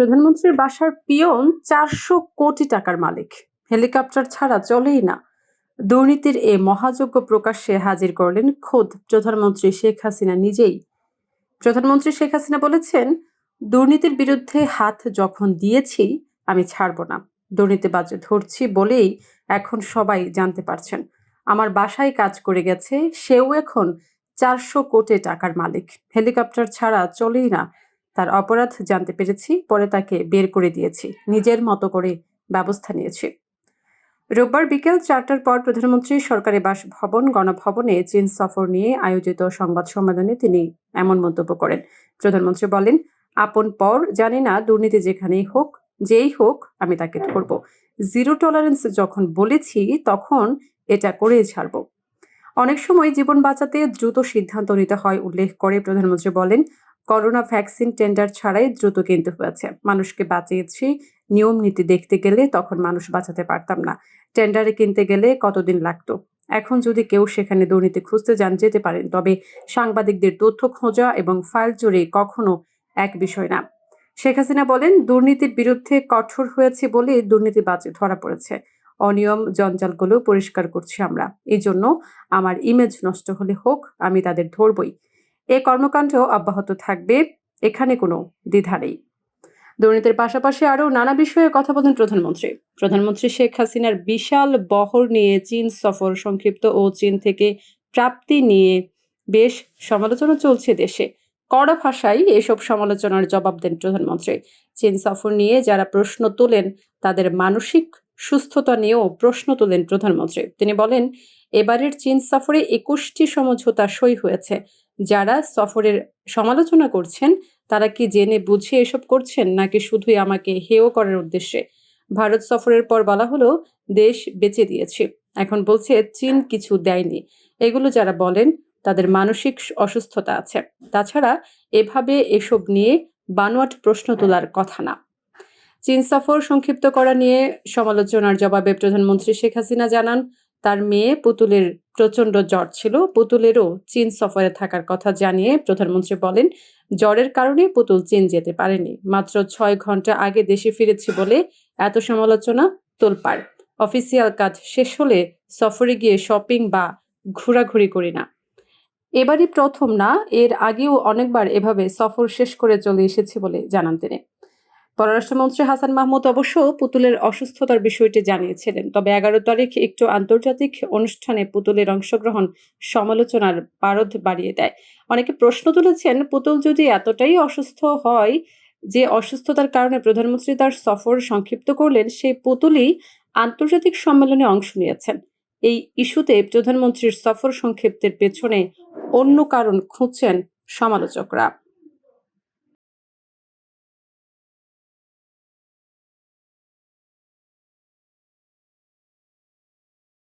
প্রধানমন্ত্রীর বাসার পিয়ন চারশো কোটি টাকার মালিক। হেলিকপ্টার ছাড়া চলেই না। দুর্নীতির এ মহাযজ্ঞ প্রকাশ্যে হাজির করলেন খোদ প্রধানমন্ত্রী শেখ হাসিনা নিজেই। প্রধানমন্ত্রী শেখ হাসিনা বলেছেন, দুর্নীতির বিরুদ্ধে হাত যখন দিয়েছি, আমি ছাড়ব না। দুর্নীতিবাজ ধরছি বলেই এখন সবাই জানতে পারছেন। আমার বাসায় কাজ করে গেছে, সেও এখন চারশো কোটি টাকার মালিক। হেলিকপ্টার ছাড়া চলেই না। তার অপরাধ জানতে পেরেছি, পরে তাকে বের করে দিয়েছি। নিজের মতো করে ব্যবস্থা নিয়েছি। রোববার বিকেল চারটার পর প্রধানমন্ত্রী সরকারি বাসভবন, গণভবনে চীন সফর নিয়ে আয়োজিত সংবাদ সম্মেলনে তিনি এমন মন্তব্য করেন। প্রধানমন্ত্রী বলেন, আপন পর জানি না দুর্নীতি যেখানেই হোক, যেই হোক আমি তাকে ধরব। জিরো টলারেন্স যখন বলেছি, তখন এটা করেই ছাড়ব। অনেক সময় জীবন বাঁচাতে দ্রুত সিদ্ধান্ত নিতে হয়, উল্লেখ করে প্রধানমন্ত্রী বলেন করোনা ভ্যাকসিন টেন্ডার ছাড়াই দ্রুত কিনতে হয়েছে। মানুষকে বাঁচিয়েছি, নিয়ম নীতি দেখতে গেলে তখন মানুষ বাঁচাতে পারতাম না। টেন্ডারে কিনতে গেলে কতদিন লাগতো? এখন যদি কেউ সেখানে দুর্নীতি খুঁজতে যান, যেতে পারেন, তবে সাংবাদিকদের তথ্য খোঁজা এবং ফাইল চুরি কখনো এক বিষয় না। শেখ হাসিনা বলেন, দুর্নীতির বিরুদ্ধে কঠোর হয়েছে বলে দুর্নীতি দুর্নীতিবাজ ধরা পড়েছে। অনিয়ম জঞ্জালগুলো পরিষ্কার করছি আমরা। এই জন্য আমার ইমেজ নষ্ট হলে হোক, আমি তাদের ধরবই। এ কর্মকাণ্ড অব্যাহত থাকবে, এখানে কোনো দ্বিধা নেই। দুর্নীতির পাশাপাশি আরও নানা বিষয়ে কথা বলেন প্রধানমন্ত্রী। প্রধানমন্ত্রী শেখ হাসিনার বিশাল বহর নিয়ে চীন সফর সংক্ষিপ্ত ও চীন থেকে প্রাপ্তি নিয়ে বেশ সমালোচনা চলছে দেশে। কড়া ভাষায় এসব সমালোচনার জবাব দেন প্রধানমন্ত্রী। চীন সফর নিয়ে যারা প্রশ্ন তোলেন, তাদের মানসিক সুস্থতা নিয়েও প্রশ্ন তোলেন প্রধানমন্ত্রী। তিনি বলেন, এবারের চীন সফরে একুশটি সমঝোতা সই হয়েছে। যারা সফরের সমালোচনা করছেন, তারা কি জেনে বুঝে এসব করছেন, নাকি শুধুই আমাকে হেয় করার উদ্দেশ্যে? ভারত সফরের পর বলা হলো, দেশ বেঁচে দিয়েছে। এখন বলছে, চীন কিছু দেয়নি। এগুলো যারা বলেন, তাদের মানসিক অসুস্থতা আছে। তাছাড়া এভাবে এসব নিয়ে বানোয়াট প্রশ্ন তোলার কথা না। চীন সফর সংক্ষিপ্ত করা নিয়ে সমালোচনার জবাবে প্রধানমন্ত্রী শেখ হাসিনা জানান তার মেয়ে পুতুলের প্রচণ্ড জ্বর ছিল। পুতুলেরও চীন সফরে থাকার কথা জানিয়ে প্রধানমন্ত্রী বলেন, জ্বরের কারণে পুতুল চীন যেতে পারেনি। মাত্র ছয় ঘণ্টা আগে দেশে ফিরেছি বলে এত সমালোচনা তোলপাড়। অফিসিয়াল কাজ শেষ হলে সফরে গিয়ে শপিং বা ঘোরাঘুরি করি না। এবারই প্রথম না, এর আগেও অনেকবার এভাবে সফর শেষ করে চলে এসেছে বলে জানান তিনি। পররাষ্ট্রমন্ত্রী হাসান মাহমুদ অবশ্য পুতুলের অসুস্থতার বিষয়টি জানিয়েছিলেন। তবে এগারো তারিখ একটু আন্তর্জাতিক অনুষ্ঠানে পুতুলের অংশগ্রহণ সমালোচনার পারদ বাড়িয়ে দেয়। অনেকে প্রশ্ন তুলেছেন, পুতুল যদি এতটাই অসুস্থ হয়, যে অসুস্থতার কারণে প্রধানমন্ত্রী তার সফর সংক্ষিপ্ত করলেন সেই পুতুলই আন্তর্জাতিক সম্মেলনে অংশ নিয়েছেন। এই ইস্যুতে প্রধানমন্ত্রীর সফর সংক্ষিপ্তের পেছনে অন্য কারণ খুঁজছেন সমালোচকরা।